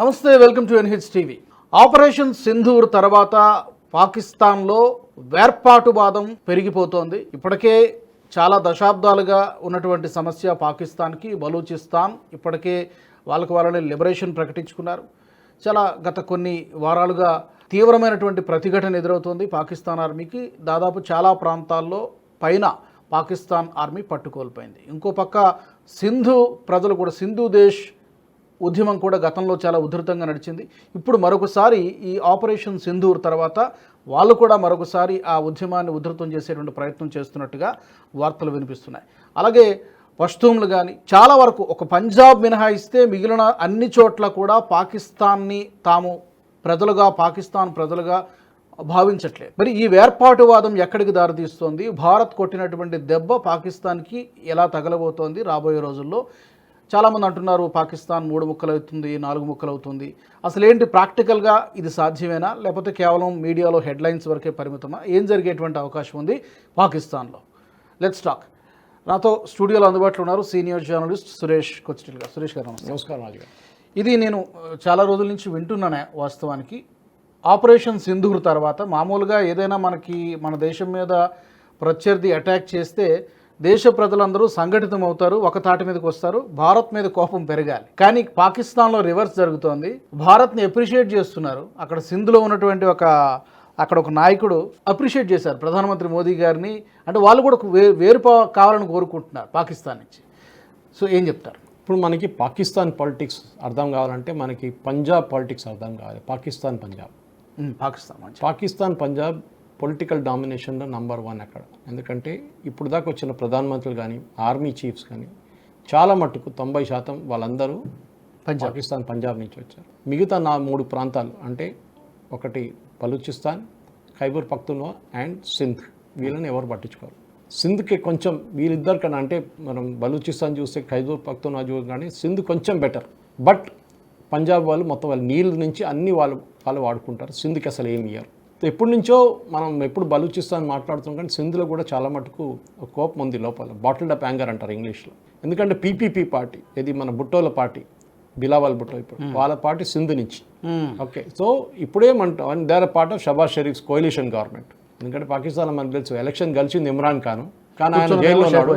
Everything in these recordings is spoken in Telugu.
నమస్తే welcome to NH TV operation Sindoor తర్వాత పాకిస్తాన్లో వేర్పాటువాదం పెరిగిపోతోంది. ఇప్పటికే చాలా దశాబ్దాలుగా ఉన్నటువంటి సమస్య పాకిస్తాన్కి. బలూచిస్తాన్ ఇప్పటికే వాళ్ళకి వాళ్ళని లిబరేషన్ ప్రకటించుకున్నారు. చాలా గత కొన్ని వారాలుగా తీవ్రమైనటువంటి ప్రతిఘటన ఎదురవుతోంది పాకిస్తాన్ ఆర్మీకి. దాదాపు చాలా ప్రాంతాల్లో పైన పాకిస్తాన్ ఆర్మీ పట్టుకోల్పోయింది. ఇంకో పక్క సింధు ప్రజలు కూడా సింధు దేశ్ ఉద్యమం కూడా గతంలో చాలా ఉధృతంగా నడిచింది. ఇప్పుడు మరొకసారి ఈ ఆపరేషన్ సింధూర్ తర్వాత వాళ్ళు కూడా మరొకసారి ఆ ఉద్యమాన్ని ఉధృతం చేసేటువంటి ప్రయత్నం చేస్తున్నట్టుగా వార్తలు వినిపిస్తున్నాయి. అలాగే పష్తూన్లు కానీ చాలా వరకు ఒక పంజాబ్ మినహాయిస్తే మిగిలిన అన్ని చోట్ల కూడా పాకిస్తాన్ని తాము ప్రజలుగా పాకిస్తాన్ ప్రజలుగా భావించట్లేదు. మరి ఈ వేర్పాటువాదం ఎక్కడికి దారితీస్తోంది? భారత్ కొట్టినటువంటి దెబ్బ పాకిస్తాన్కి ఎలా తగలబోతోంది రాబోయే రోజుల్లో? చాలామంది అంటున్నారు పాకిస్తాన్ మూడు ముక్కలు అవుతుంది నాలుగు ముక్కలు అవుతుంది అసలు ఏంటి ప్రాక్టికల్గా ఇది సాధ్యమేనా? లేకపోతే కేవలం మీడియాలో హెడ్లైన్స్ వరకే పరిమితమా? ఏం జరిగేటువంటి అవకాశం ఉంది పాకిస్తాన్లో? లెట్స్ టాక్ నాతో స్టూడియోలో అందుబాటులో ఉన్నారు సీనియర్ జర్నలిస్ట్ సురేష్ కొచ్చిటిల్ గారు. సురేష్ గారు నమస్కారం ఇది నేను చాలా రోజుల నుంచి వింటున్నానే వాస్తవానికి. ఆపరేషన్ సింధూర్ తర్వాత మామూలుగా ఏదైనా మనకి మన దేశం మీద ప్రత్యర్థి అటాక్ చేస్తే దేశ ప్రజలందరూ సంఘటితం అవుతారు ఒక తాటి మీదకి వస్తారు భారత్ మీద కోపం పెరగాలి. కానీ పాకిస్తాన్లో రివర్స్ జరుగుతోంది. భారత్ని అప్రిషియేట్ చేస్తున్నారు. అక్కడ సింధులో ఉన్నటువంటి ఒక అక్కడ ఒక నాయకుడు అప్రిషియేట్ చేశారు ప్రధానమంత్రి మోదీ గారిని. అంటే వాళ్ళు కూడా వే- వేరు కావాలని కోరుకుంటున్నారు పాకిస్తాన్ నుంచి. సో ఏం చెప్తారు? ఇప్పుడు మనకి పాకిస్తాన్ పాలిటిక్స్ అర్థం కావాలంటే మనకి పంజాబ్ పాలిటిక్స్ అర్థం కావాలి. పాకిస్తాన్ పంజాబ్. పాకిస్తాన్ పాకిస్తాన్ పంజాబ్ పొలిటికల్ డామినేషన్లో నంబర్ వన్ అక్కడ. ఎందుకంటే ఇప్పుడు దాకా వచ్చిన ప్రధానమంత్రులు కానీ ఆర్మీ చీఫ్స్ కానీ చాలా మట్టుకు తొంభై శాతం వాళ్ళందరూ పంజాబ్. పాకిస్తాన్ పంజాబ్ నుంచి వచ్చారు. మిగతా నా మూడు ప్రాంతాలు అంటే ఒకటి బలూచిస్తాన్ ఖైబర్ పఖ్తున్వా అండ్ సింధ్. వీళ్ళని ఎవరు పట్టించుకోరు. సింధ్కి కొంచెం వీళ్ళిద్దరు కన్నా అంటే మనం బలూచిస్తాన్ చూస్తే ఖైబర్ పఖ్తున్వా చూ కానీ సింధ్ కొంచెం బెటర్ బట్ పంజాబ్ వాళ్ళు మొత్తం వాళ్ళు నీళ్ళ నుంచి అన్ని వాళ్ళు వాళ్ళు వాడుకుంటారు. సింధ్కి అసలు ఏమి ఇయ్యరు. ఎప్పటి నుంచో మనం ఎప్పుడు బలూచిస్తాన్ మాట్లాడుతాం కానీ సింధ్లో కూడా చాలా మటుకు కోపం ఉంది లోపల. బాటిల్డ్ అప్ యాంగర్ అంటారు ఇంగ్లీష్లో. ఎందుకంటే పీపీపీ పార్టీ ఇది మన బుట్టోల పార్టీ బిలావాల్ బుట్టో ఇప్పుడు వాళ్ళ పార్టీ సింధు నుంచి. Okay so ఇప్పుడేమంటాం their part of Shahbaz Sharif coalition government ఎందుకంటే పాకిస్తాన్ మనకు తెలుసు ఎలక్షన్ గెలిచింది ఇమ్రాన్ ఖాన్. కానీ ఆయన జైల్లో ఉన్నాడు.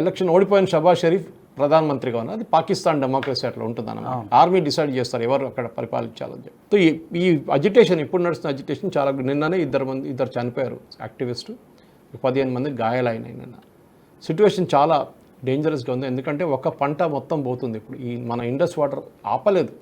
ఎలక్షన్ ఓడిపోయిన షబాజ్ షరీఫ్ ప్రధానమంత్రిగా ఉన్నారు అది పాకిస్తాన్ డెమోక్రసీ అట్లా ఉంటుంది అన్నమాట ఆర్మీ డిసైడ్ చేస్తారు ఎవరు అక్కడ పరిపాలించాలని చెప్పి. ఈ- ఈ అజిటేషన్ ఇప్పుడు నడుస్తున్న అజిటేషన్ చాలా నిన్ననే ఇద్దరు మంది ఇద్దరు చనిపోయారు యాక్టివిస్టు పదిహేను మంది గాయాలైనాయి నిన్న సిచ్యువేషన్ చాలా డేంజరస్గా ఉంది. ఎందుకంటే ఒక పంట మొత్తం పోతుంది ఇప్పుడు. ఈ మన ఇండస్ వాటర్ ఆపలేదు.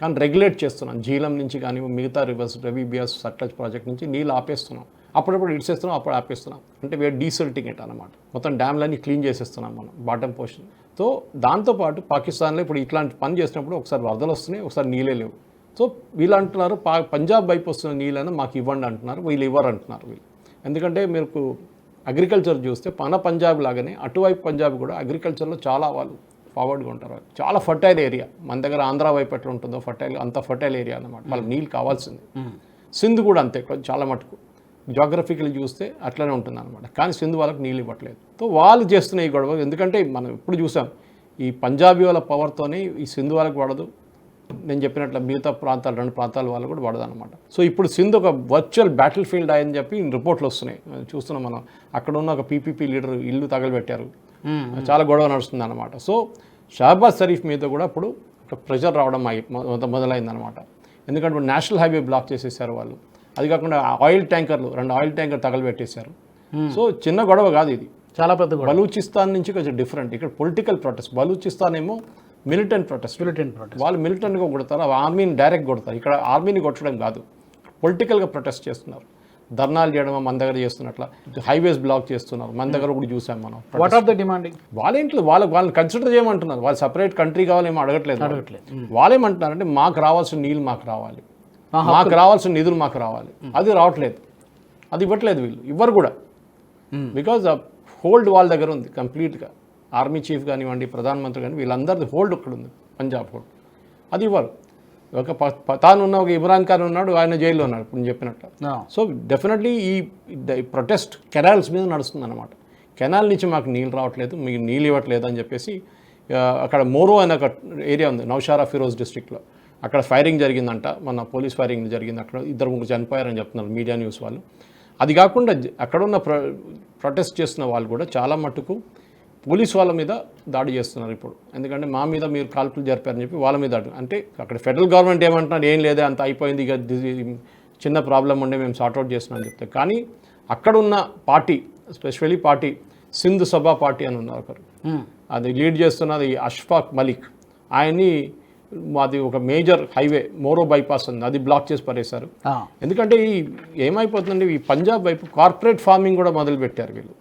కానీ రెగ్యులేట్ చేస్తున్నాం. జీలం నుంచి కానీ మిగతా రివర్స్ రవి బియాస్ సట్లజ్ ప్రాజెక్ట్ నుంచి నీళ్ళు ఆపేస్తున్నాం. అప్పుడప్పుడు ఇడిసేస్తున్నాం అప్పుడు ఆపేస్తున్నాం. అంటే వేరే డీసెల్టింగ్ ఇట్ అనమాట మొత్తం డ్యామ్లన్నీ క్లీన్ చేసేస్తున్నాం మనం బాటమ్ పోర్షన్ సో దాంతోపాటు పాకిస్తాన్లో ఇప్పుడు ఇట్లాంటి పని చేసినప్పుడు ఒకసారి వరదలు వస్తున్నాయి ఒకసారి నీళ్ళే లేవు. సో వీళ్ళు అంటున్నారు పా పంజాబ్ వైపు వస్తున్న నీళ్ళని మాకు ఇవ్వండి అంటున్నారు వీళ్ళు ఇవ్వరు అంటున్నారు వీళ్ళు. ఎందుకంటే మీకు అగ్రికల్చర్ చూస్తే మన పంజాబ్ లాగానే అటువైపు పంజాబ్ కూడా అగ్రికల్చర్లో చాలా వాళ్ళు ఫార్వర్డ్గా ఉంటారు. వాళ్ళు. చాలా ఫర్టైల్ ఏరియా. మన దగ్గర ఆంధ్ర వైపు ఎట్లా ఉంటుందో ఫర్టైల్ అంత ఫర్టైల్ ఏరియా అన్నమాట. వాళ్ళకి నీళ్ళు కావాల్సింది. సింధు కూడా అంతే కొంచెం చాలా మటుకు. జాగ్రఫికల్ చూస్తే అట్లనే ఉంటుంది అనమాట కానీ సింధు వాళ్ళకి నీళ్ళు ఇవ్వట్లేదు. సో వాళ్ళు చేస్తున్న ఈ గొడవ ఎందుకంటే మనం ఎప్పుడు చూసాం ఈ పంజాబీ వాళ్ళ పవర్తోనే ఈ సింధు వాళ్ళకి పడదు నేను చెప్పినట్లు మిగతా ప్రాంతాలు రెండు ప్రాంతాల వాళ్ళు కూడా పడదు అనమాట సో ఇప్పుడు సింధు ఒక వర్చువల్ బ్యాటిల్ ఫీల్డ్ అయ్యని చెప్పి రిపోర్ట్లు వస్తున్నాయి. చూస్తున్నాం మనం. అక్కడ ఉన్న ఒక పీపీపీ లీడర్ ఇల్లు తగలబెట్టారు. చాలా గొడవ నడుస్తుంది అనమాట సో షహబాజ్ షరీఫ్ మీద కూడా ఇప్పుడు ఒక ప్రెషర్ రావడం అయి మొదలైంది అనమాట ఎందుకంటే ఇప్పుడు నేషనల్ హైవే బ్లాక్ చేసేసారు వాళ్ళు. అది కాకుండా ఆయిల్ ట్యాంకర్లు రెండు ఆయిల్ ట్యాంకర్ తగలబెట్టేశారు. సో చిన్న గొడవ కాదు ఇది. చాలా పెద్ద బలూచిస్తాన్ నుంచి కొంచెం డిఫరెంట్. ఇక్కడ పొలిటికల్ ప్రొటెస్ట్ బలూచిస్తాన్ ఏమో మిలిటెంట్ ప్రొటెస్ట్. Militant protest. వాళ్ళు మిలిటెంట్గా కొడతారు ఆ ఆర్మీని డైరెక్ట్ కొడతారు. ఇక్కడ ఆర్మీని కొట్టడం కాదు. పొలిటికల్గా ప్రొటెస్ట్ చేస్తున్నారు. ధర్నాలు చేయడం మన దగ్గర చేస్తున్నట్ల. హైవేస్ బ్లాక్ చేస్తున్నారు. మన దగ్గర కూడా చూసాం మనం వాట్ ఆర్ ద డిమాండింగ్ వాళ్ళేంట్లో వాళ్ళ వాళ్ళని కన్సిడర్ చేయమంటున్నారు. వాళ్ళు సపరేట్ కంట్రీ కావాలేమో అడగట్లేదు. వాళ్ళు. అడగట్లేదు. వాళ్ళేమంటున్నారంటే మాకు రావాల్సిన నీళ్ళు మాకు రావాలి. మాకు రావాల్సిన నిధులు మాకు రావాలి. అది రావట్లేదు. అది ఇవ్వట్లేదు వీళ్ళు. ఇవ్వరు కూడా. బికాజ్ హోల్డ్ వాళ్ళ దగ్గర ఉంది కంప్లీట్గా ఆర్మీ చీఫ్ కానివ్వండి ప్రధానమంత్రి కానీ వీళ్ళందరిది హోల్డ్ ఇక్కడ ఉంది పంజాబ్ హోల్డ్ అది ఇవ్వరు. ఒక పతాన్ ఉన్న ఒక ఇమ్రాన్ ఖాన్ ఉన్నాడు ఆయన జైల్లో ఉన్నాడు ఇప్పుడు నేను చెప్పినట్టు. సో డెఫినెట్లీ ఈ ప్రొటెస్ట్ కెనాల్స్ మీద నడుస్తుంది అనమాట కెనాల్ నుంచి మాకు నీళ్ళు రావట్లేదు మీకు నీళ్ళు ఇవ్వట్లేదు అని చెప్పేసి అక్కడ మోరో అనే ఒక ఏరియా ఉంది నౌషారా ఫిరోజ్ డిస్ట్రిక్ట్లో అక్కడ ఫైరింగ్ జరిగిందంట మన పోలీస్ ఫైరింగ్ జరిగింది అక్కడ ఇద్దరు ముగ్గురు చనిపోయారని చెప్తున్నారు మీడియా న్యూస్ వాళ్ళు. అది కాకుండా అక్కడ ఉన్న ప్రొ ప్రొటెస్ట్ చేస్తున్న వాళ్ళు కూడా చాలా మట్టుకు పోలీస్ వాళ్ళ మీద దాడి చేస్తున్నారు ఇప్పుడు. ఎందుకంటే మా మీద మీరు కాల్పులు జరిపారని చెప్పి వాళ్ళ మీద దాడి అంటే అక్కడ ఫెడరల్ గవర్నమెంట్ ఏమంటున్నారు ఏం లేదే అంత అయిపోయింది ఇక చిన్న ప్రాబ్లం ఉండే మేము సార్ట్అవుట్ చేస్తున్నాం అని చెప్తే. కానీ అక్కడ ఉన్న పార్టీ స్పెషల్లీ పార్టీ సింధు సభా పార్టీ అని ఉన్నారు ఒకరు. అది లీడ్ చేస్తున్నది అష్ఫాక్ మలిక్. ఆయన్ని మాది ఒక మేజర్ హైవే మోరో బైపాస్ ఉంది. అది బ్లాక్ చేసి పడేశారు. ఎందుకంటే ఈ ఏమైపోతుందంటే ఈ పంజాబ్ వైపు కార్పొరేట్ ఫార్మింగ్ కూడా మొదలు పెట్టారు వీళ్ళు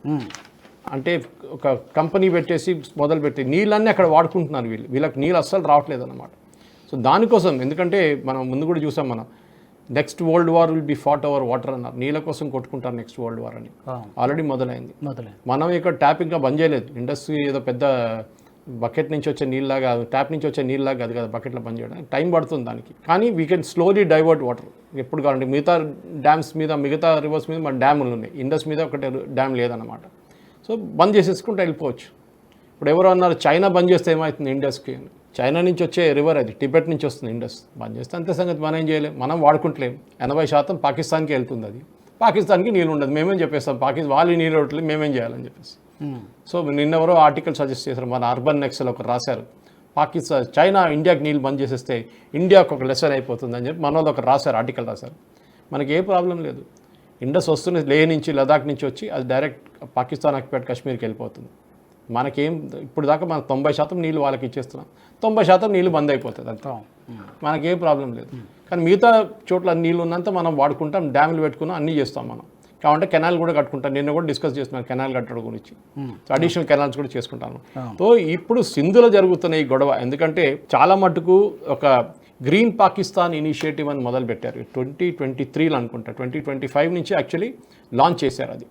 అంటే ఒక కంపెనీ పెట్టేసి మొదలు పెట్టి నీళ్ళన్నీ అక్కడ వాడుకుంటున్నారు వీళ్ళు. వీళ్ళకి నీళ్ళు అస్సలు రావట్లేదు అనమాట సో దానికోసం ఎందుకంటే మనం ముందు కూడా చూసాం మనం next world war will be fought over water అన్నారు. నీళ్ళ కోసం కొట్టుకుంటారు నెక్స్ట్ వరల్డ్ వార్ అని. ఆల్రెడీ మొదలైంది. మొదలే మనం ఇక్కడ ట్యాప్ ఇంకా బంద్ చేయలేదు. ఇండస్ట్రీ ఏదో పెద్ద బకెట్ నుంచి వచ్చే నీళ్ళలాగా ట్యాప్ నుంచి వచ్చే నీళ్ళలాగా కాదు కదా బకెట్లో బంద్ టైం పడుతుంది దానికి. కానీ we can slowly divert water ఎప్పుడు కావాలంటే మిగతా డ్యామ్స్ మీద మిగతా రివర్స్ మీద మన డ్యాములు ఉన్నాయి. ఇండస్ మీద ఒకటే డ్యామ్ లేదన్నమాట. సో బంద్ చేసేసుకుంటే వెళ్ళిపోవచ్చు. ఇప్పుడు ఎవరు అన్నారు చైనా బంద్ చేస్తే ఏమవుతుంది ఇండస్కి? చైనా నుంచి వచ్చే రివర్ అది టిబెట్ నుంచి వస్తుంది ఇండస్. బంద్ చేస్తే అంతే సంగతి మనం ఏం చేయలేం. మనం వాడుకుంటలేం. ఎనభై శాతం పాకిస్తాన్కి వెళ్తుంది అది. పాకిస్తాన్కి నీళ్ళు ఉండదు. మేమేం చెప్పేస్తాం? పాకిస్తాన్ వాళ్ళు నీళ్ళు ఇవ్వట్లేదు మేమేం చేయాలని చెప్పేసి. సో నిన్నెవరో ఆర్టికల్ సజెస్ట్ చేశారు మన అర్బన్ నెక్స్లో ఒకరు రాశారు. పాకిస్తాన్ చైనా ఇండియాకి నీళ్ళు బంద్ చేసేస్తే ఇండియాకు ఒక లెసన్ అయిపోతుంది అని చెప్పి మన వాళ్ళు ఒకరు రాశారు ఆర్టికల్ రాశారు. మనకి ఏ ప్రాబ్లం లేదు. ఇండస్ వస్తున్న లే నుంచి లదాఖ్ నుంచి వచ్చి అది డైరెక్ట్ పాకిస్తాన్ ఆక్యుపైడ్ కాశ్మీర్కి వెళ్ళిపోతుంది. మనకేం ఇప్పుడు దాకా మనం తొంభై శాతం నీళ్ళు వాళ్ళకి ఇచ్చేస్తున్నాం. తొంభై శాతం నీళ్ళు బంద్ అయిపోతుంది అంత. మనకేం ప్రాబ్లం లేదు. కానీ మిగతా చోట్ల నీళ్ళు ఉన్నంత మనం వాడుకుంటాం డ్యాములు పెట్టుకున్నాం అన్నీ చేస్తాం మనం. కాబట్టి కెనాల్ కూడా కట్టుకుంటాం నిన్న కూడా డిస్కస్ చేస్తున్నాను కెనాల్ కట్టడం గురించి. సో అడిషనల్ కెనాల్స్ కూడా చేసుకుంటాను. సో ఇప్పుడు సింధులో జరుగుతున్న ఈ గొడవ ఎందుకంటే చాలా మటుకు ఒక గ్రీన్ పాకిస్తాన్ ఇనిషియేటివ్ అని మొదలు పెట్టారు ట్వంటీ ట్వంటీ త్రీలో అనుకుంటా ట్వంటీ ట్వంటీ ఫైవ్ నుంచి యాక్చువల్లీ లాంచ్ చేశారు అది.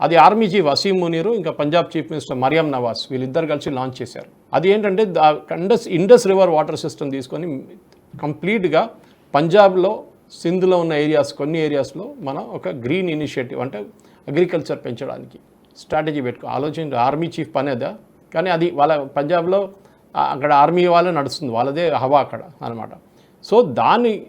అది ఆర్మీ చీఫ్ వసీం మునీరు ఇంకా పంజాబ్ చీఫ్ మినిస్టర్ మరియం నవాజ్ వీళ్ళిద్దరు కలిసి లాంచ్ చేశారు. అది ఏంటంటే Indus Indus river water system తీసుకొని కంప్లీట్గా పంజాబ్లో సింధులో ఉన్న ఏరియాస్ కొన్ని ఏరియాస్లో మనం ఒక గ్రీన్ ఇనిషియేటివ్ అంటే అగ్రికల్చర్ పెంచడానికి స్ట్రాటజీ పెట్టుకో ఆలోచన ఆర్మీ చీఫ్ పని అదా? కానీ అది వాళ్ళ పంజాబ్లో అక్కడ ఆర్మీ వాళ్ళే నడుస్తుంది వాళ్ళదే హవా అక్కడ అనమాట సో దాన్ని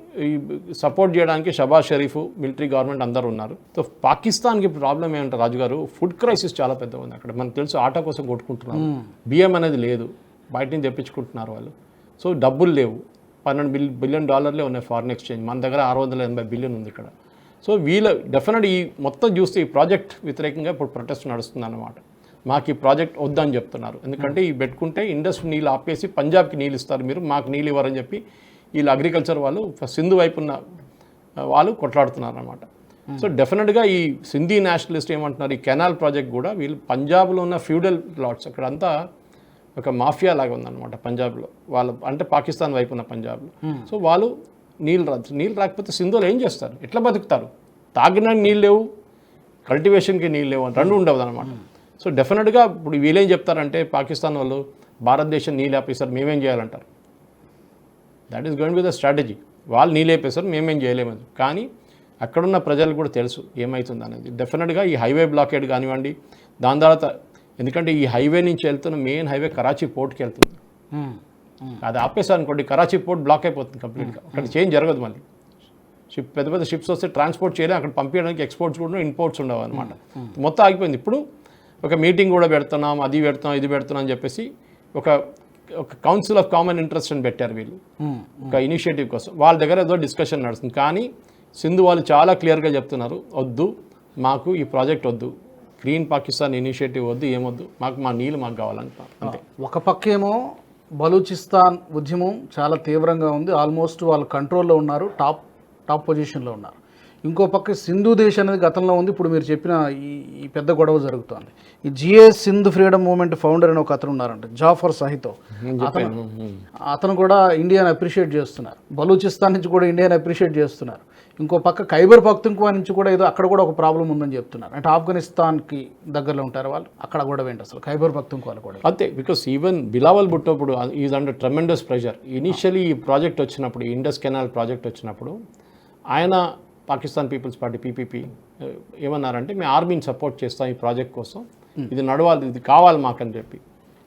సపోర్ట్ చేయడానికి షబాజ్ షరీఫ్ మిలిటరీ గవర్నమెంట్ అందరూ ఉన్నారు. సో పాకిస్తాన్కి ప్రాబ్లం ఏంటంటే రాజుగారు ఫుడ్ క్రైసిస్ చాలా పెద్ద ఉంది అక్కడ. మనకు తెలుసు ఆటా కోసం కొట్టుకుంటున్నారు. బియ్యం అనేది లేదు. బయట నుంచి తెప్పించుకుంటున్నారు వాళ్ళు. సో డబ్బులు లేవు. పన్నెండు బిల్ బిలియన్ డాలర్లే ఉన్నాయి ఫారిన్ ఎక్స్చేంజ్. మన దగ్గర ఆరు వందల ఎనభై బిలియన్ ఉంది ఇక్కడ. సో వీళ్ళ డెఫినెట్ ఈ మొత్తం చూస్తే ఈ ప్రాజెక్ట్ వ్యతిరేకంగా ఇప్పుడు ప్రొటెస్ట్ నడుస్తుంది అన్నమాట మాకు ఈ ప్రాజెక్ట్ వద్దని చెప్తున్నారు. ఎందుకంటే ఈ పెట్టుకుంటే ఇండస్ట్రీ నీళ్ళు ఆపేసి పంజాబ్కి నీళ్ళు ఇస్తారు మీరు మాకు నీళ్ళు ఇవ్వరని చెప్పి వీళ్ళు అగ్రికల్చర్ వాళ్ళు సింధు వైపు ఉన్న వాళ్ళు కొట్లాడుతున్నారు అనమాట సో డెఫినెట్గా ఈ సింధీ నేషనలిస్ట్ ఏమంటున్నారు ఈ కెనాల్ ప్రాజెక్ట్ కూడా వీళ్ళు పంజాబ్లో ఉన్న ఫ్యూడల్ ప్లాట్స్ అక్కడంతా ఒక మాఫియా లాగా ఉందన్నమాట పంజాబ్లో. వాళ్ళు అంటే పాకిస్తాన్ వైపు ఉన్న పంజాబ్లో. సో వాళ్ళు నీళ్ళు రా నీళ్ళు రాకపోతే సింధులో ఏం చేస్తారు? ఎట్లా బతుకుతారు? తాగడానికి నీళ్ళు లేవు కల్టివేషన్కి నీళ్ళు లేవు అని రెండు ఉండవు అనమాట సో డెఫినెట్గా ఇప్పుడు వీళ్ళేం చెప్తారంటే పాకిస్తాన్ వాళ్ళు భారతదేశం నీళ్ళు ఆపేస్తారు మేమేం చేయాలంటారు? That is going with the strategy వాళ్ళు నీళ్ళేపేశారు మేమేం చేయలేమని కానీ అక్కడున్న ప్రజలకు కూడా తెలుసు ఏమవుతుంది అనేది డెఫినెట్గా ఈ హైవే బ్లాకేడ్ కానివ్వండి దాని తర్వాత ఎందుకంటే ఈ హైవే నుంచి వెళ్తున్న మెయిన్ హైవే కరాచీ పోర్ట్కి వెళ్తుంది. అది ఆపేసారు అనుకోండి కరాచీ పోర్ట్ బ్లాక్ అయిపోతుంది కంప్లీట్గా. అక్కడ చేంజ్ జరగదు మళ్ళీ. షిప్ పెద్ద పెద్ద షిప్స్ వస్తే ట్రాన్స్పోర్ట్ చేయలేదు అక్కడ పంపించడానికి ఎక్స్పోర్ట్స్ కూడా ఇంపోర్ట్స్ ఉండవు అనమాట మొత్తం ఆగిపోయింది. ఇప్పుడు ఒక మీటింగ్ కూడా పెడుతున్నాం అది పెడుతున్నాం ఇది పెడుతున్నాం అని చెప్పేసి ఒక ఒక కౌన్సిల్ ఆఫ్ కామన్ ఇంట్రెస్ట్ అని పెట్టారు వీళ్ళు. ఒక ఇనిషియేటివ్ కోసం. వాళ్ళ దగ్గర ఏదో డిస్కషన్ నడుస్తుంది. కానీ సింధు వాళ్ళు చాలా క్లియర్గా చెప్తున్నారు వద్దు మాకు ఈ ప్రాజెక్ట్ వద్దు. గ్రీన్ పాకిస్తాన్ ఇనిషియేటివ్ వద్దు ఏమొద్దు. మాకు మా నీళ్ళు మాకు కావాలంటున్నారు అంతే. ఒక పక్కేమో బలూచిస్తాన్ ఉద్యమం చాలా తీవ్రంగా ఉంది. ఆల్మోస్ట్ వాళ్ళు కంట్రోల్లో ఉన్నారు టాప్ టాప్ పొజిషన్లో ఉన్నారు. ఇంకో పక్క సింధు దేశ్ అనేది గతంలో ఉంది. ఇప్పుడు మీరు చెప్పిన ఈ ఈ పెద్ద గొడవ జరుగుతోంది. ఈ Jeay Sindh freedom movement founder అని ఒక అతను ఉన్నారంట జాఫర్ సహితో అతను అతను కూడా ఇండియాని అప్రిషియేట్ చేస్తున్నారు. బలూచిస్తాన్ నుంచి కూడా ఇండియాని అప్రిషియేట్ చేస్తున్నారు. ఇంకో పక్క ఖైబర్ పఖ్తుంక్వా నుంచి కూడా ఏదో అక్కడ కూడా ఒక ప్రాబ్లం ఉందని చెప్తున్నారు. అంటే ఆఫ్ఘనిస్తాన్కి దగ్గరలో ఉంటారు వాళ్ళు అక్కడ కూడా ఏంటి అసలు. ఖైబర్ పఖ్తుంక్వాలు కూడా. అంతే బికాస్ ఈవెన్ బిలావల్ భుట్టో ఇప్పుడు is under tremendous pressure initially ఈ ప్రాజెక్ట్ వచ్చినప్పుడు ఇండస్ కెనాల్ ప్రాజెక్ట్ వచ్చినప్పుడు ఆయన పాకిస్తాన్ పీపుల్స్ పార్టీ పీపీపీ ఏమన్నారంటే మేము ఆర్మీని సపోర్ట్ చేస్తాం ఈ ప్రాజెక్ట్ కోసం. ఇది నడవాలి ఇది కావాలి మాకని చెప్పి.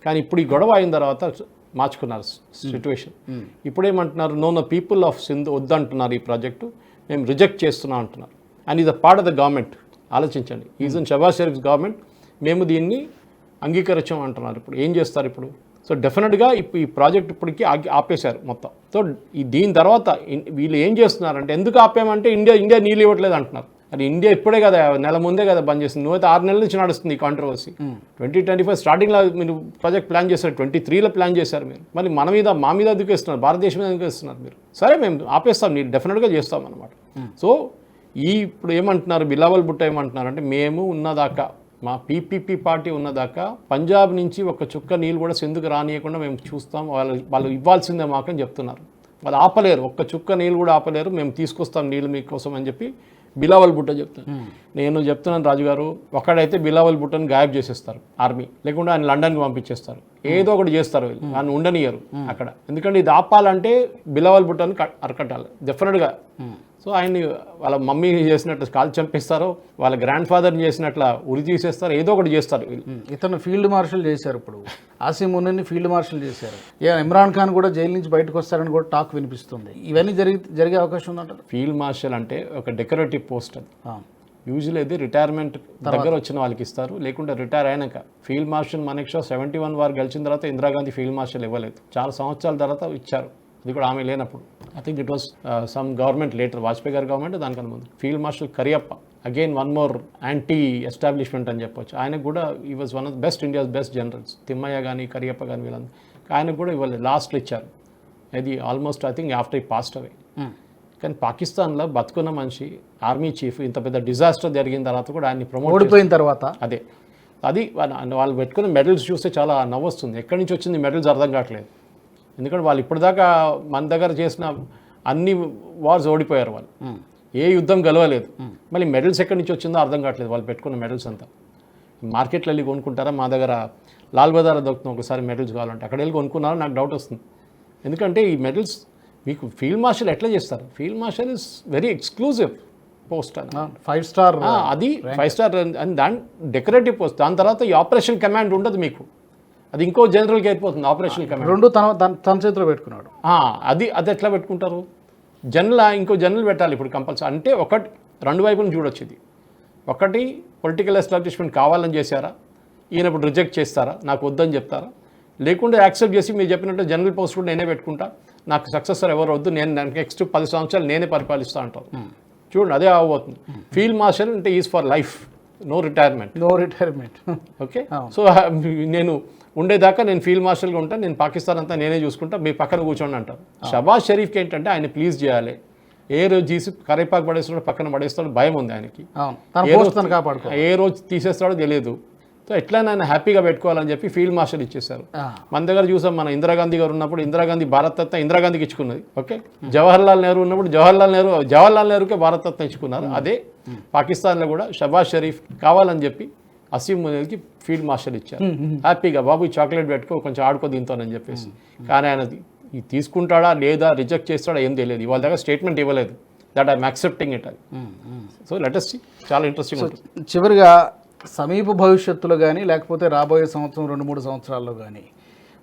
కానీ ఇప్పుడు ఈ గొడవ అయిన తర్వాత మార్చుకున్నారు సిచ్యువేషన్ ఇప్పుడు ఏమంటున్నారు no no people of Sindhu వద్దంటున్నారు ఈ ప్రాజెక్టు. మేము రిజెక్ట్ చేస్తున్నాం అంటున్నారు. అండ్ ఇది పార్ట్ ఆఫ్ ద గవర్నమెంట్ ఆలోచించండి. Is in Shahbaz Sharif government మేము దీన్ని అంగీకరించాం అంటున్నారు ఇప్పుడు. ఏం చేస్తారు ఇప్పుడు? సో డెఫినెట్గా ఇప్పుడు ఈ ప్రాజెక్ట్ ఇప్పటికీ ఆపేశారు మొత్తం. సో ఈ దీని తర్వాత వీళ్ళు ఏం చేస్తున్నారంటే ఎందుకు ఆపామంటే ఇండియా ఇండియా నీళ్ళు ఇవ్వట్లేదు అంటున్నారు. అది ఇండియా ఇప్పుడే కదా నెల ముందే కదా బంద్ చేసింది. నువ్వైతే ఆరు నెలల నుంచి నడుస్తుంది ఈ కాంట్రవర్సీ ట్వంటీ ట్వంటీ ఫైవ్ స్టార్టింగ్లో మీరు ప్రాజెక్ట్ ప్లాన్ చేశారు ట్వంటీ త్రీలో ప్లాన్ చేశారు మీరు. మళ్ళీ మన మీద మా మీద ఎందుకు ఇస్తున్నారు భారతదేశం మీద ఎందుకు ఇస్తున్నారు మీరు. సరే మేము ఆపేస్తాం మీరు డెఫినెట్గా చేస్తాం అనమాట సో ఈ ఇప్పుడు ఏమంటున్నారు బిలావల్ బుట్ట ఏమంటున్నారు అంటే మేము ఉన్నదాకా మా పీపీపీ పార్టీ ఉన్నదాకా పంజాబ్ నుంచి ఒక చుక్క నీళ్ళు కూడా సింధుకు రానియకుండా మేము చూస్తాం వాళ్ళు వాళ్ళు ఇవ్వాల్సిందే మాకు అని చెప్తున్నారు. వాళ్ళు ఆపలేరు ఒక్క చుక్క నీళ్ళు కూడా ఆపలేరు మేము తీసుకొస్తాం నీళ్ళు మీకోసం అని చెప్పి బిలావల్ బుట్ట చెప్తాను. నేను చెప్తున్నాను రాజుగారు ఒకడైతే బిలావల్ బుట్టను గాయబ్ చేసేస్తారు ఆర్మీ. లేకుండా ఆయన లండన్కి పంపించేస్తారు. ఏదో ఒకటి చేస్తారు వీళ్ళు. ఆయన ఉండనియరు అక్కడ. ఎందుకంటే ఇది ఆపాలంటే బిలావల్ బుట్టను కట్- అరకట్టాలి. డెఫినెట్గా సో ఆయన్ని వాళ్ళ మమ్మీ చేసినట్లు కాల్ చంపిస్తారో వాళ్ళ గ్రాండ్ ఫాదర్ని చేసినట్ల ఉరి తీసేస్తారు ఏదో ఒకటి చేస్తారు. ఇతను ఫీల్డ్ మార్షల్ చేశారు ఇప్పుడు. ఆసిమ్ మున్నని ఫీల్డ్ మార్షల్ చేశారు. ఇమ్రాన్ ఖాన్ కూడా జైలు నుంచి బయటకు వస్తారని కూడా టాక్ వినిపిస్తుంది. ఇవన్నీ జరిగి జరిగే అవకాశం ఉందంటారు? ఫీల్డ్ మార్షల్ అంటే ఒక డెకరేటివ్ పోస్ట్ అది యూజువల్ అయితే రిటైర్మెంట్ దగ్గర వచ్చిన వాళ్ళకి ఇస్తారు లేకుంటే రిటైర్ అయినాక. Field marshal Manekshaw seventy one వారు గెలిచిన తర్వాత ఇందిరాగాంధీ ఫీల్డ్ మార్షల్ ఇవ్వలేదు. చాలా సంవత్సరాల తర్వాత ఇచ్చారు. అది కూడా ఆమె లేనప్పుడు. I think it was some government later Vajpayee గారి గవర్నమెంట్ దానికన్నా ముందు. Field marshal Cariappa again one more anti establishment అని చెప్పొచ్చు. ఆయనకు కూడా ఈ was one of best India's best generals Thimayya కానీ కరియప్ప కానీ వీళ్ళందరూ. ఆయనకు కూడా ఇవ్వలేదు లాస్ట్లో ఇచ్చారు. అది ఆల్మోస్ట్ ఐ థింక్ ఆఫ్టర్ ఈ పాస్ట్ అవే కానీ పాకిస్తాన్లో బతుకున్న మనిషి ఆర్మీ చీఫ్ ఇంత పెద్ద డిజాస్టర్ జరిగిన తర్వాత కూడా ఆయన్ని ప్రమోట్ ఓడిపోయిన తర్వాత? అదే. అది వాళ్ళ- వాళ్ళు పెట్టుకున్న మెడల్స్ చూస్తే చాలా నవ్వొస్తుంది. ఎక్కడి నుంచి వచ్చింది మెడల్స్ అర్థం కావట్లేదు. ఎందుకంటే వాళ్ళు ఇప్పటిదాకా మన దగ్గర చేసిన అన్ని వార్స్ ఓడిపోయారు వాళ్ళు. ఏ యుద్ధం గెలవలేదు. మళ్ళీ మెడల్స్ ఎక్కడి నుంచి వచ్చిందో అర్థం కావట్లేదు వాళ్ళు పెట్టుకున్న మెడల్స్ అంతా. మార్కెట్లో వెళ్ళి కొనుక్కుంటారా? మా దగ్గర లాల్ బజార్ దొరుకుతుంది ఒకసారి మెడల్స్ కావాలంటే. అక్కడ వెళ్ళి కొనుక్కున్నారో? నాకు డౌట్ వస్తుంది. ఎందుకంటే ఈ మెడల్స్ మీకు ఫీల్డ్ మార్షల్ ఎట్లా చేస్తారు? Field marshal is very exclusive post అని. ఫైవ్ స్టార్ అది ఫైవ్ స్టార్ అండ్ దాని డెకరేటివ్ పోస్ట్ దాని తర్వాత ఈ ఆపరేషన్ కమాండ్ ఉండదు మీకు. అది ఇంకో జనరల్కి అయిపోతుంది ఆపరేషన్ కమాండ్ రెండు తన తన- చేతిలో పెట్టుకున్నాడు. అది అది ఎట్లా పెట్టుకుంటారు? జనరల్ ఇంకో జనరల్ పెట్టాలి ఇప్పుడు కంపల్సరీ అంటే ఒకటి రెండు వైపులను చూడొచ్చు ఇది. ఒకటి పొలిటికల్ ఎస్టాబ్లిష్మెంట్ కావాలని చేశారా? ఈయన ఇప్పుడు రిజెక్ట్ చేస్తారా? నాకు వద్దని చెప్తారా? లేకుంటే యాక్సెప్ట్ చేసి మీరు చెప్పినట్టు జనరల్ పోస్ట్ కూడా నేనే పెట్టుకుంటా. నాకు సక్సెసర్ ఎవరు వద్దు నేను నెక్స్ట్ పది సంవత్సరాలు నేనే పరిపాలిస్తా అంటారు. చూడండి అదే అవబోతుంది ఫీల్డ్ మార్షల్ అంటే is for life no retirement no retirement okay so నేను ఉండేదాకా నేను ఫీల్డ్ మార్షల్గా ఉంటాను నేను పాకిస్తాన్ అంతా నేనే చూసుకుంటా మీ పక్కన కూర్చోండి అంటారు. షబాజ్ షరీఫ్కి ఏంటంటే ఆయన ప్లీజ్ చేయాలి. ఏ రోజు తీసి కరేపాకు పడేస్తాడో పక్కన పడేస్తాడో భయం ఉంది ఆయనకి. ఏ రోజు తను కాపాడుకో. ఏ రోజు తీసేస్తాడో తెలియదు. సో ఎట్లయినా ఆయన హ్యాపీగా పెట్టుకోవాలని చెప్పి ఫీల్డ్ మార్షల్ ఇచ్చేశారు. ఆ, మన దగ్గర చూసాం మన ఇందిరాగాంధీ గారు ఉన్నప్పుడు ఇందిరాగాంధీ భారత రత్న ఇందిరాగాంధీకి ఇచ్చుకున్నది. ఓకే? జవహర్లాల్ నెహ్రూ ఉన్నప్పుడు జవహర్లాల్ నెహ్రూ జవహర్లాల్ నెహ్రూకే భారత రత్న ఇచ్చుకున్నారు. అదే పాకిస్తాన్లో కూడా షబాజ్ షరీఫ్ కావాలని చెప్పి అసీం మునీల్కి ఫీల్డ్ మార్షల్ ఇచ్చారు. హ్యాపీగా బాబు ఈ చాక్లెట్ పెట్టుకో కొంచెం ఆడుకో దీంతోనని చెప్పేసి. కానీ ఆయన ఇది తీసుకుంటాడా లేదా రిజెక్ట్ చేస్తాడా ఏం తెలియదు. వాళ్ళ దగ్గర స్టేట్మెంట్ ఇవ్వలేదు. దట్ ఐఎమ్ యాక్సెప్టింగ్ ఇట్ అది. సో లెటెస్ట్ చాలా ఇంట్రెస్టింగ్ ఉంటుంది. చివరిగా సమీప భవిష్యత్తులో కానీ లేకపోతే రాబోయే సంవత్సరం రెండు మూడు సంవత్సరాల్లో కానీ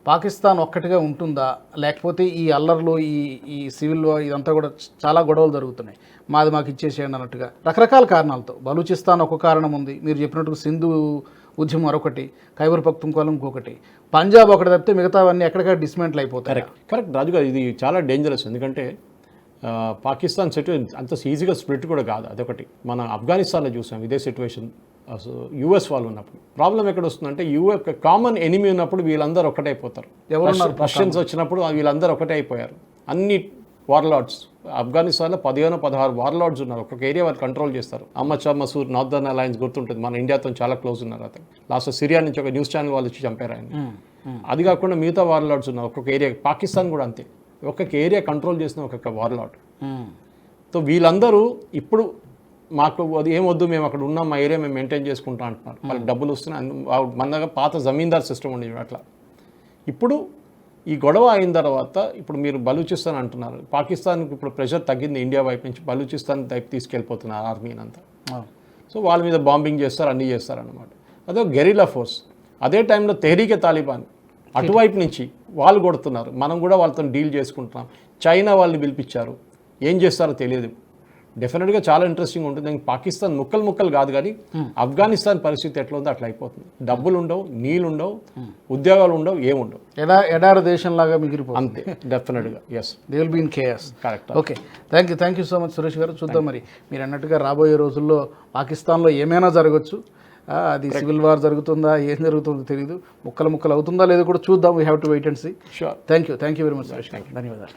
పాకిస్తాన్ ఒక్కటిగా ఉంటుందా? లేకపోతే ఈ అల్లర్లు ఈ ఈ సివిల్ ఇదంతా కూడా చాలా గొడవలు జరుగుతున్నాయి. మాది మాకు ఇచ్చేసేయండి అన్నట్టుగా. రకరకాల కారణాలతో. బలూచిస్తాన్ ఒక కారణం ఉంది. మీరు చెప్పినట్టు సింధు ఉద్యమం మరొకటి ఖైబర్ పక్తుంకోలం ఇంకొకటి. పంజాబ్ ఒకటి తప్పితే మిగతావన్నీ ఎక్కడికక్కడ డిస్మెంటల్ అయిపోతాయి? కరెక్ట్ రాజు గారు ఇది చాలా డేంజరస్ ఎందుకంటే పాకిస్తాన్ సిట్యుయేషన్ అంత ఈజీగా స్ప్లిట్ కూడా కాదు. అదొకటి. మన ఆఫ్ఘనిస్తాన్లో చూసాం ఇదే సిచ్యువేషన్ యుఎస్ వాళ్ళు ఉన్నప్పుడు. ప్రాబ్లం ఎక్కడ వస్తుందంటే యుఎస్ కామన్ ఎనిమీ ఉన్నప్పుడు వీళ్ళందరూ ఒకటైపోతారు ఎవరున్నారు రష్యన్స్ వచ్చినప్పుడు వీళ్ళందరూ ఒకటే అయిపోయారు అన్ని వార్లార్డ్స్ ఆఫ్ఘనిస్తాన్లో పదిహేను పదహారు వార్లార్డ్స్ ఉన్నారు. ఒక్కొక్క ఏరియా వాళ్ళు కంట్రోల్ చేస్తారు. అమ్మచా మసూర్ నార్దర్న్ అలయన్స్ గుర్తుంటుంది. మన ఇండియాతో చాలా క్లోజ్ ఉన్నారు అతను. లాస్ట్ సిరియా నుంచి ఒక న్యూస్ ఛానల్ వాళ్ళు వచ్చి చంపారు ఆయన. అది కాకుండా మిగతా వార్లార్డ్స్ ఉన్నారు. ఒక్కొక్క ఏరియా పాకిస్తాన్ కూడా అంతే. ఒక్కొక్క ఏరియా కంట్రోల్ చేసిన ఒక్కొక్క వార్లార్డ్ ఉమ్, సో వీళ్ళందరూ ఇప్పుడు మాకు అది ఏం వద్దు మేము అక్కడ ఉన్నాం మా ఏరియా మేము మెయింటైన్ చేసుకుంటాం అంటున్నారు. వాళ్ళకి డబ్బులు వస్తున్నాయి మన దగ్గర పాత జమీందార్ సిస్టమ్ ఉండేది అట్లా. ఇప్పుడు ఈ గొడవ అయిన తర్వాత ఇప్పుడు మీరు బలూచిస్తాన్ అంటున్నారు. పాకిస్తాన్కి ఇప్పుడు ప్రెషర్ తగ్గింది ఇండియా వైపు నుంచి బలూచిస్తాన్ వైపు తీసుకెళ్ళిపోతున్నారు ఆర్మీని అంతా. అవును. సో వాళ్ళ మీద బాంబింగ్ చేస్తారు అన్నీ చేస్తారు అనమాట అదే గెరిలా ఫోర్స్ అదే టైంలో తెహరీకే తాలిబాన్ అటువైపు నుంచి వాళ్ళు కొడుతున్నారు. మనం కూడా వాళ్ళతో డీల్ చేసుకుంటున్నాం. చైనా వాళ్ళని పిలిపించారు. ఏం చేస్తారో తెలియదు. డెఫినెట్గా చాలా ఇంట్రెస్టింగ్ ఉంటుంది. ఇంక పాకిస్తాన్ ముక్కలు ముక్కలు కాదు కానీ ఆఫ్ఘనిస్తాన్ పరిస్థితి ఎట్లా ఉందో అట్లా అయిపోతుంది. డబ్బులు ఉండవు నీళ్ళు ఉండవు ఉద్యోగాలు ఉండవు ఏముండవు ఎడా ఎడారి దేశంలాగా మిగిలిపోతుంది. అంతే డెఫినెట్గా yes they will be in case correct okay thank you thank you so much Suresh గారు. చూద్దాం మరి. మీరు అన్నట్టుగా రాబోయే రోజుల్లో పాకిస్తాన్లో ఏమైనా జరగచ్చు. అది సివిల్ వార్ జరుగుతుందా ఏం జరుగుతుందో తెలియదు ముక్కలు ముక్కలు అవుతుందా లేదో కూడా చూద్దాం. We have to wait and see sure thank you thank you very much Suresh ధన్యవాదాలు.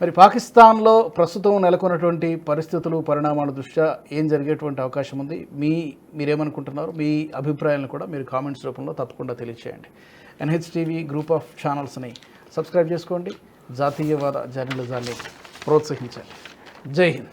మరి పాకిస్తాన్లో ప్రస్తుతం నెలకొన్నటువంటి పరిస్థితులు పరిణామాల దృష్ట్యా ఏం జరిగేటువంటి అవకాశం ఉంది? మీ మీరేమనుకుంటున్నారు? మీ అభిప్రాయాలను కూడా మీరు కామెంట్స్ రూపంలో తప్పకుండా తెలియచేయండి. ఎన్హెచ్టీవీ గ్రూప్ ఆఫ్ ఛానల్స్ని సబ్స్క్రైబ్ చేసుకోండి. జాతీయవాద జర్నలిజాన్ని ప్రోత్సహించండి. జై హింద్.